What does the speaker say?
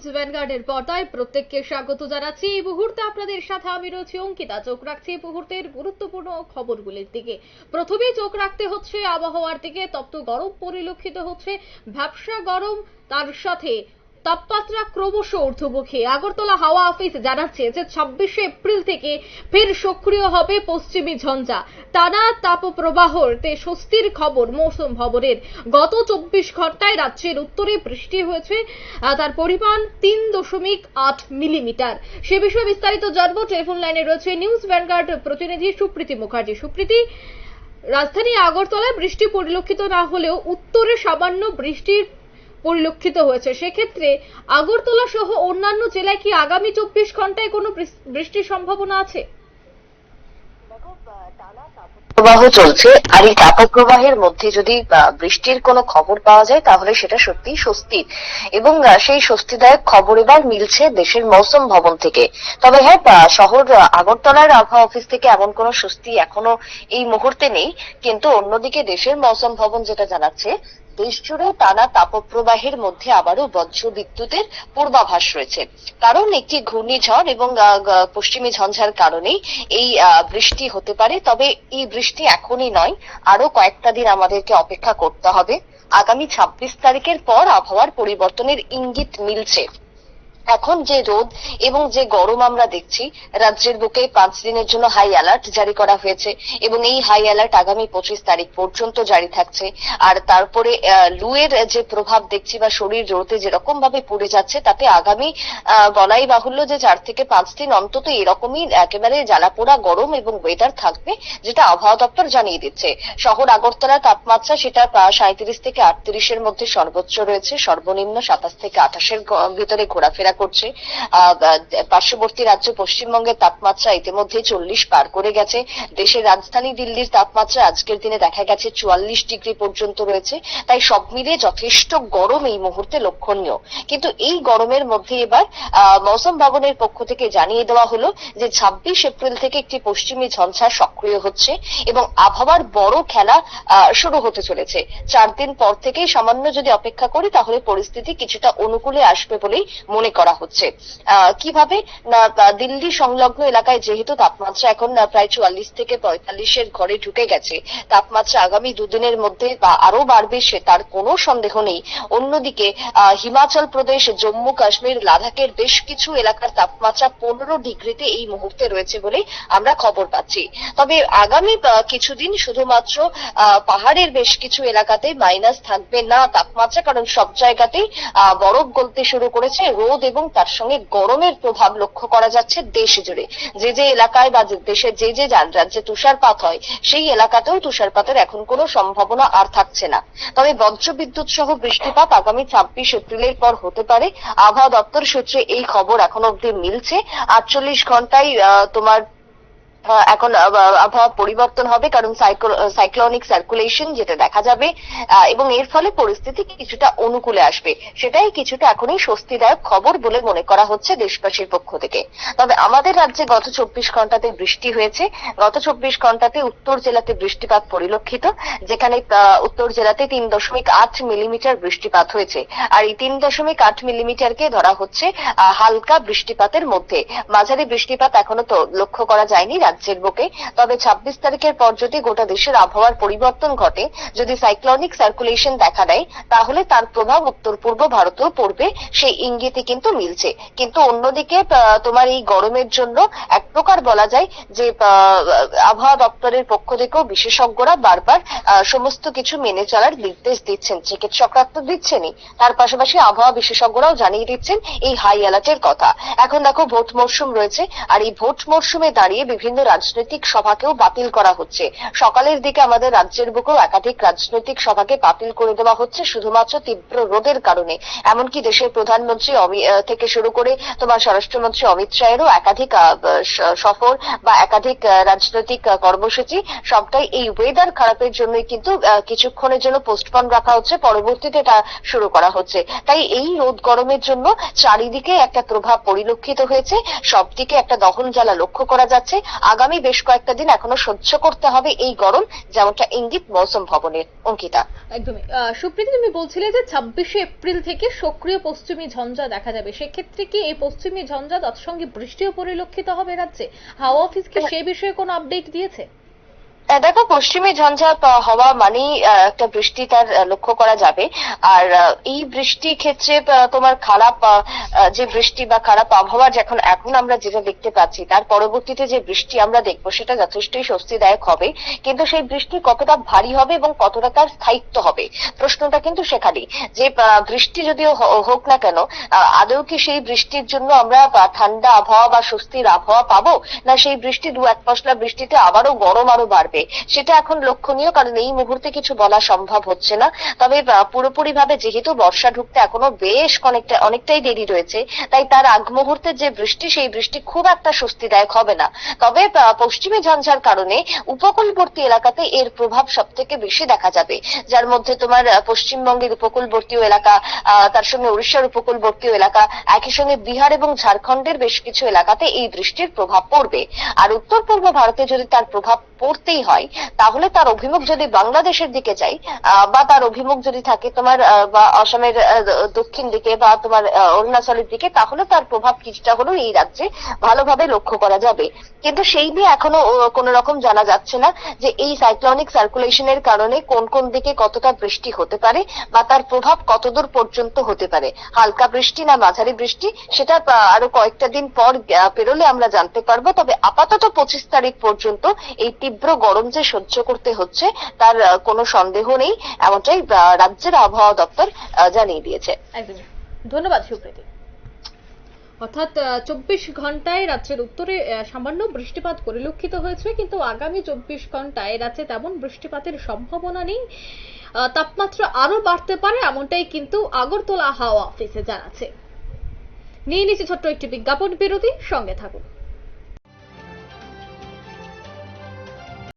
News ভ্যানগার্ডের পর্দায় প্রত্যেককে স্বাগত জানাচ্ছি। এই মুহূর্তে আপনাদের সাথে আমি রয়েছি অঙ্কিতা। চোখ রাখছি এই মুহূর্তের গুরুত্বপূর্ণ খবরগুলির দিকে। প্রথমেই চোখ রাখতে হচ্ছে আবহাওয়ার দিকে। তপ্ত গরম পরিলক্ষিত হচ্ছে। ভ্যাবসা গরম, তার সাথে তাপমাত্রা ক্রমশ ঊর্ধ্বমুখী। আগরতলা হাওয়া অফিস জানাচ্ছে যে ছাব্বিশে এপ্রিল থেকে ফের সক্রিয় হবে পশ্চিমী ঝঞ্ঝা। টানা তাপপ্রবাহতে স্বস্তির খবর মৌসুম ভবনের। গত চব্বিশ ঘন্টায় রাজ্যের উত্তরে বৃষ্টি হয়েছে তার পরিমাণ তিন দশমিক আট মিলিমিটার। সে বিষয়ে বিস্তারিত জানব। টেলিফোন লাইনে রয়েছে নিউজ ভ্যানগার্ড প্রতিনিধি সুপ্রীতি মুখার্জি। সুপ্রীতি, রাজধানী আগরতলায় বৃষ্টি পরিলক্ষিত না হলেও উত্তরে সামান্য বৃষ্টির পরিলক্ষিত হয়েছে। সেক্ষেত্রে আগরতলা সহ অন্যান্য জেলায় কি আগামী চব্বিশ ঘন্টায় কোনো বৃষ্টির সম্ভাবনা আছে? প্রবাহ চলছে। আর এই তাপপ্রবাহের মধ্যে যদি বৃষ্টির কোনো খবর পাওয়া যায়, তাহলে সেটা সত্যি স্বস্তির। এবং সেই স্বস্তিদায়ক খবর এবার মিলছে দেশের মৌসুম ভবন থেকে। তবে হ্যাঁ শহর আগরতলার আবহাওয়া অফিস থেকে এমন কোনো স্বস্তি এখনও এই মুহূর্তে নেই। কিন্তু অন্যদিকে দেশের মৌসুম ভবন যেটা জানাচ্ছে দেশ জুড়ে টানা তাপপ্রবাহের মধ্যে আবারও বজ্র বিদ্যুতের পূর্বাভাস রয়েছে। কারণ একটি ঘূর্ণিঝড় এবং পশ্চিমী ঝঞ্ঝার কারণেই এই বৃষ্টি হতে পারে। তবে এই বৃষ্টি এখনই নয় আরও কয়েকটা দিন আমাদেরকে অপেক্ষা করতে হবে। আগামী ছাব্বিশ তারিখের পর আবহাওয়ার পরিবর্তনের ইঙ্গিত মিলছে। এখন যে রোদ এবং যে গরম আমরা দেখছি, রাজ্যের বুকে পাঁচ দিনের জন্য হাই অ্যালার্ট জারি করা হয়েছে এবং এই হাই অ্যালার্ট আগামী পঁচিশ তারিখ পর্যন্ত জারি থাকছে। আর তারপরে লুয়ের যে প্রভাব দেখছি বা শরীর রোদে যেরকম ভাবে পড়ে যাচ্ছে, তাতে আগামী বলাই বাহুল্য যে চার থেকে পাঁচ দিন অন্তত এরকমই একেবারে জ্বালাপোড়া গরম এবং ওয়েদার থাকবে, যেটা আবহাওয়া দপ্তর জানিয়ে দিচ্ছে। শহর আগরতলার তাপমাত্রা সেটা সাঁত্রিশ থেকে আটত্রিশের মধ্যে সর্বোচ্চ রয়েছে। সর্বনিম্ন সাতাশ থেকে আঠাশের ভিতরে ঘোরাফেরা করছে। আহ, আহ, পার্শ্ববর্তী রাজ্য পশ্চিমবঙ্গের তাপমাত্রা ইতিমধ্যে চল্লিশ পার করে গেছে। দেশের রাজধানী দিল্লির তাপমাত্রা আজকের দিনে দেখা গেছে চুয়াল্লিশ ডিগ্রি পর্যন্ত রয়েছে। তাই সব মিলিয়ে যথেষ্ট গরম এই মুহূর্তে লক্ষণীয়। কিন্তু এই গরমের মধ্যে এবার মৌসুম ভবনের পক্ষ থেকে জানিয়ে দেওয়া হলো যে ছাব্বিশ এপ্রিল থেকে একটি পশ্চিমী ঝঞ্ঝা সক্রিয় হচ্ছে এবং আবহাওয়ার বড় খেলা শুরু হতে চলেছে। চার দিন পর থেকেই সামান্য যদি অপেক্ষা করি তাহলে পরিস্থিতি কিছুটা অনুকূলে আসবে বলেই মনে করা হচ্ছে। কীভাবে? না দিল্লি সংলগ্ন এলাকায় যেহেতু তাপমাত্রা এখন প্রায় চুয়াল্লিশ থেকে পঁয়তাল্লিশের ঘরে ঢুকে গেছে, তাপমাত্রা আগামী দুদিনের মধ্যে বা আরও বাড়বে সে তার কোনো সন্দেহ নেই। অন্যদিকে হিমাচল প্রদেশ, জম্মু, কাশ্মীর, লাদাখের বেশ কিছু এলাকার তাপমাত্রা পনেরো ডিগ্রিতে এই মুহূর্তে রয়েছে বলে আমরা খবর পাচ্ছি। তবে আগামী কিছুদিন শুধুমাত্র পাহাড়ের বেশ কিছু এলাকাতে মাইনাস থাকবে না তাপমাত্রা, কারণ সব জায়গাতেই বরফ গলতে শুরু করেছে, রোদ এবং তার সঙ্গে গরমের প্রভাব লক্ষ্য করা যাচ্ছে দেশ জুড়ে। যে যে এলাকায় বা দেশের যে যে রাজ্যে তুষারপাত হয়, সেই এলাকাতেও তুষারপাতের এখন কোনো সম্ভাবনা আর থাকছে না। তবে বজ্রবিদ্যুৎ সহ বৃষ্টিপাত আগামী ছাব্বিশ এপ্রিলের পর হতে পারে। আবহাওয়া দপ্তর সূত্রে এই খবর এখন অব্দি মিলছে। আটচল্লিশ ঘন্টায় তোমার এখন আবহাওয়া পরিবর্তন হবে, কারণ সাইক্লোনিক সার্কুলেশন যেটা দেখা যাবে এবং এর ফলে পরিস্থিতি কিছুটা অনুকূলে আসবে। সেটাই কিছুটা এখনই স্বস্তিদায়ক খবর বলে মনে করা হচ্ছে দেশবাসীর পক্ষ থেকে। তবে আমাদের রাজ্যে গত চব্বিশ ঘন্টাতে বৃষ্টি হয়েছে। গত চব্বিশ ঘন্টাতে উত্তর জেলাতে বৃষ্টিপাত পরিলক্ষিত, যেখানে উত্তর জেলাতে তিন দশমিক আট মিলিমিটার বৃষ্টিপাত হয়েছে। আর এই তিন দশমিক আট মিলিমিটারকে ধরা হচ্ছে হালকা বৃষ্টিপাতের মধ্যে। মাঝারি বৃষ্টিপাত এখনও তো লক্ষ্য করা যায়নি রাজ্যের বুকে। তবে ছাব্বিশ তারিখের পর যদি গোটা দেশের আবহাওয়ার পরিবর্তন ঘটে, যদি সাইক্লোনিক সার্কুলেশন দেখা দেয়, তাহলে তার প্রভাব উত্তর পূর্ব ভারতেও পড়বে। সেই ইঙ্গিতে কিন্তু মিলছে। কিন্তু অন্যদিকে তোমার এই গরমের জন্য এক প্রকার বলা যায় যে আবহাওয়া দপ্তরের পক্ষ থেকেও বিশেষজ্ঞরা বারবার সমস্ত কিছু মেনে চলার নির্দেশ দিচ্ছেন, চিকিৎসকরা তো দিচ্ছেনই। তার পাশাপাশি আবহাওয়া বিশেষজ্ঞরাও জানিয়ে দিচ্ছেন এই হাই অ্যালার্টের কথা। এখন দেখো, ভোট মরশুম রয়েছে, আর এই ভোট মরশুমে দাঁড়িয়ে বিভিন্ন রাজনৈতিক সভাকেও বাতিল করা হচ্ছে। সকালের দিকে আমাদের রাজ্যের বুকেও একাধিক রাজনৈতিক সভাকে বাতিল করে দেওয়া হচ্ছে, শুধুমাত্র তীব্র রোদের কারণে। এমনকি দেশের প্রধানমন্ত্রী থেকে শুরু করে তোমার স্বরাষ্ট্রমন্ত্রী অমিত শাহেরও একাধিক সফর বা একাধিক রাজনৈতিক কর্মসূচি সবটাই এই ওয়েদার খারাপের জন্যই কিন্তু কিছুক্ষণের জন্য পোস্টপন রাখা হচ্ছে, পরবর্তীতে এটা শুরু করা হচ্ছে। তাই এই রোদ গরমের জন্য চারিদিকে একটা প্রভাব পরিলক্ষিত হয়েছে, সবদিকে একটা দহন জ্বালা লক্ষ্য করা যাচ্ছে। আগামী বেশ কয়েকটা দিন এখনও সহ্য করতে হবে এই গরম যেমনটা ইঙ্গিত মৌসুম ভবনের অঙ্কিতা। একদমই। আহ, সুপ্রীতি তুমি বলছিলে যে ছাব্বিশে এপ্রিল থেকে সক্রিয় পশ্চিমী ঝঞ্ঝা দেখা যাবে। সেক্ষেত্রে কি এই পশ্চিমী ঝঞ্ঝা তৎসঙ্গে বৃষ্টিও পরিলক্ষিত হবে রাজ্যে? হাওয়া অফিস কি সে বিষয়ে কোনো আপডেট দিয়েছে? দেখো, পশ্চিমে ঝঞ্ঝাপ হওয়া মানেই একটা বৃষ্টি তার লক্ষ্য করা যাবে। আর এই বৃষ্টি ক্ষেত্রে তোমার খারাপ যে বৃষ্টি বা খারাপ আবহাওয়া যখন এখন আমরা যেটা দেখতে পাচ্ছি, তার পরবর্তীতে যে বৃষ্টি আমরা দেখব, সেটা যথেষ্টই স্বস্তিদায়ক হবে। কিন্তু সেই বৃষ্টি কতটা ভারী হবে এবং কতটা তার স্থায়িত্ব হবে, প্রশ্নটা কিন্তু সেখানেই। যে বৃষ্টি যদিও হোক না কেন আদৌ কি সেই বৃষ্টির জন্য আমরা ঠান্ডা আবহাওয়া বা স্বস্তির আবহাওয়া পাবো? না, সেই বৃষ্টি দু এক পশলা বৃষ্টিতে আবারও গরম আরও বাড়বে? সেটা এখন লক্ষণীয়, কারণ এই মুহূর্তে কিছু বলা সম্ভব হচ্ছে না। তবে পুরোপুরি ভাবে যেহেতু বর্ষা ঢুকতে এখনও বেশ অনেকটা অনেকটাই দেরি রয়েছে, তাই তার আগ মুহূর্তে যে বৃষ্টি, সেই বৃষ্টি খুব একটা স্বস্তিদায়ক হবে না। তবে পশ্চিমী ঝঞ্ঝার কারণে উপকূলবর্তী এলাকাতে এর প্রভাব সব থেকে বেশি দেখা যাবে। যার মধ্যে তোমার পশ্চিমবঙ্গের উপকূলবর্তীয় এলাকা তার সঙ্গে উড়িষ্যার উপকূলবর্তীয় এলাকা, একই সঙ্গে বিহার এবং ঝাড়খণ্ডের বেশ কিছু এলাকাতে এই বৃষ্টির প্রভাব পড়বে। আর উত্তর পূর্ব ভারতে যদি তার প্রভাব পড়তেই হয় তাহলে তার অভিমুখ যদি বাংলাদেশের দিকে যায় বা তার অভিমুখ যদি থাকে তোমার বা অসমের দক্ষিণ দিকে বা তোমার অরুণাচলের দিকে, তাহলে তার প্রভাব কিছুটা হলেও এই রাজ্যে ভালোভাবে লক্ষ্য করা যাবে। কিন্তু সেই নিয়ে এখনও কোন রকম জানা যাচ্ছে না যে এই সাইক্লনিক সার্কুলেশনের কারণে কোন কোন দিকে কতটা বৃষ্টি হতে পারে বা তার প্রভাব কতদূর পর্যন্ত হতে পারে। হালকা বৃষ্টি না মাঝারি বৃষ্টি, সেটা আরও কয়েকটা দিন পর পেরোলে আমরা জানতে পারব। তবে আপাতত পঁচিশ তারিখ পর্যন্ত এই তীব্র গরম যে সহ্য করতে হচ্ছে, তার কোনো সন্দেহ নেই, এমনটাই রাজ্যের আবহাওয়া দপ্তর জানিয়ে দিয়েছে। ধন্যবাদ, সুপ্রীতি। অর্থাৎ চব্বিশ ঘন্টায় রাজ্যের উত্তরে সামান্য বৃষ্টিপাত পরিলক্ষিত হয়েছে, কিন্তু আগামী চব্বিশ ঘন্টায় রাজ্যে তেমন বৃষ্টিপাতের সম্ভাবনা নেই। তাপমাত্রা আরও বাড়তে পারে, এমনটাই কিন্তু আগরতলা হাওয়া অফিসে জানাচ্ছে। নিয়ে নিচ্ছে ছোট্ট একটি বিজ্ঞাপন বিরতি, সঙ্গে থাকুন।